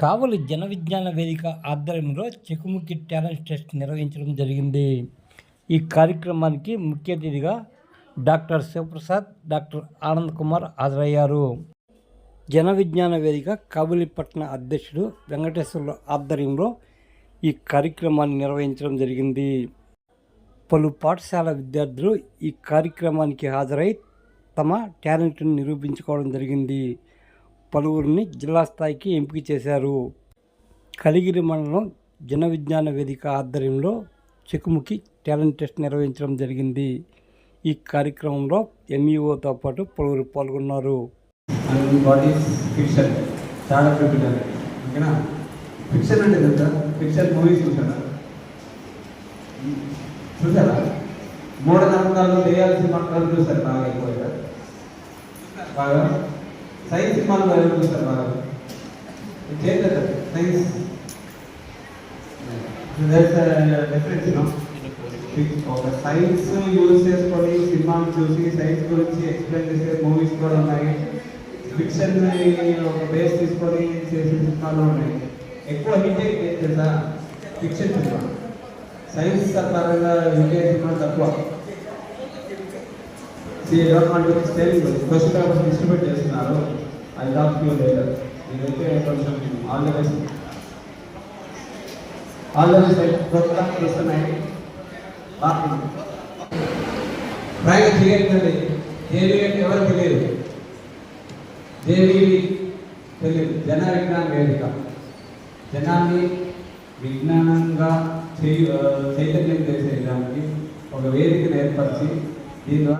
కావలి జన విజ్ఞాన వేదిక ఆధ్వర్యంలో చెకుముకి talent test నిర్వహించడం జరిగింది. ఈ కార్యక్రమానికి ముఖ్య అతిథిగా డాక్టర్ శివప్రసాద్ డాక్టర్ ఆనంద్ కుమార్ హాజరయ్యారు. జన విజ్ఞాన వేదిక కాబులిపట్న అధ్యక్షుడు వెంకటేశ్వర్ల ఆధ్వర్యంలో ఈ కార్యక్రమాన్ని నిర్వహించడం జరిగింది. పలు పాఠశాల విద్యార్థులు ఈ కార్యక్రమానికి హాజరై తమ టాలెంట్ను నిరూపించుకోవడం జరిగింది. పలువురిని జిల్లా స్థాయికి ఎంపిక చేశారు. కలిగిరి మండలం జన విజ్ఞాన వేదిక ఆధ్వర్యంలో చెకుముకి టాలెంట్ టెస్ట్ నిర్వహించడం జరిగింది. ఈ కార్యక్రమంలో ఎంఈఓతో పాటు పలువురు పాల్గొన్నారు. అండ్ వాట్ ఈస్ ఫిక్షన్ చాలా ప్రిపేర్ ఓకేనా? ఫిక్షన్ అంటే తెలుసా ఫిక్షన్ మూవీస్ చూసారా? చూసారా మూఢనమ్మకాలు దెయ్యాల సినిమాలు చూసారు బాగా ఎక్కువగా బాగా? సైన్స్ సినిమాలు చూస్తారు బాగా చేయలేదు సైన్స్ ఒక సైన్స్ యూజ్ చేసుకొని సినిమాలు చూసి సైన్స్ గురించి ఎక్స్ప్లెయిన్ చేసే మూవీస్ కూడా ఉన్నాయి. ఫిక్షన్ ఒక బేస్ తీసుకొని చేసే సినిమాలు ఉన్నాయి. ఎక్కువ హిట్ అయితే తెలుసా? Fiction cinema. సైన్స్ పరంగా హిట్ అయ్యే సినిమా తక్కువ. See don't want to staring question papers distribute చేస్తున్నారు. ఐ టాక్ యూ లేటర్ ఇదైతే కొంచెం all the best all the best programme చేస్తున్నాయి ప్రయాణం చేయండి దేవి అంటే ఎవరు తెలియదు. దేవి తెలియదు. జన విజ్ఞాన వేదిక. జనాన్ని విజ్ఞానంగా చైతన్యం చేసే చేసేదానికి ఒక వేదికను ఏర్పరిచి దీని ద్వారా